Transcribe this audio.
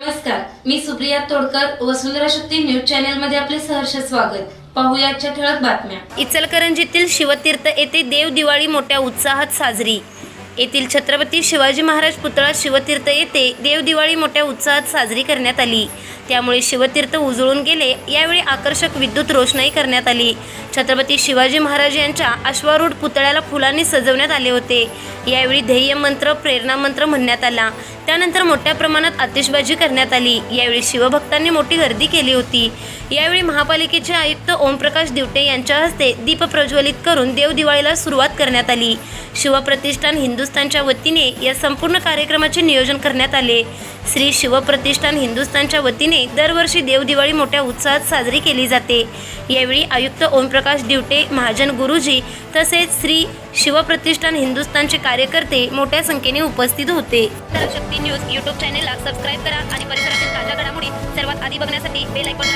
नमस्कार मी सुप्रिया तोडकर वसुंधरा शक्ती न्यूज चॅनलमध्ये आपले सहर्ष स्वागत. पाहुयाच्या ठळक बातम्या. इचलकरंजीतील शिवतीर्थ येथे देव दिवाळी मोठ्या उत्साहात साजरी. येथील छत्रपती शिवाजी महाराज पुतळा शिवतीर्थ येथे देव दिवाळी मोठ्या उत्साहात साजरी करण्यात आली. त्यामुळे शिवतीर्थ उजळून गेले यावेळी आकर्षक विद्युत रोषणाई करण्यात आली. छत्रपती शिवाजी महाराज यांच्या अश्वारूढ पुतळ्याला फुलांनी सजवण्यात आले होते. यावेळी ध्येय मंत्र म्हणण्यात आला. त्यानंतर मोठ्या प्रमाणात आतिषबाजी करण्यात आली. यावेळी शिवभक्तांनी मोठी गर्दी केली होती. यावेळी महापालिकेचे आयुक्त ओमप्रकाश दिवटे यांच्या हस्ते दीप प्रज्वलित करून देव दिवाळीला सुरुवात करण्यात आली. शिवप्रतिष्ठान हिंदुस्थानच्या वतीने या संपूर्ण कार्यक्रमाचे नियोजन करण्यात आले. श्री शिवप्रतिष्ठान हिंदुस्थानच्या वतीने दरवर्षी देवदिवाळी मोठ्या उत्साहात साजरी केली जाते. यावेळी आयुक्त ओमप्रकाश दिवटे महाजन गुरुजी तसेच श्री शिवप्रतिष्ठान हिंदुस्थानचे कार्यकर्ते मोठ्या संख्येने उपस्थित होते. शक्ती न्यूज यूट्यूब चॅनेलला सबस्क्राईब करा आणि परिसरातील ताज्या घडामोडी सर्वात आधी बघण्यासाठी बेल ऐकून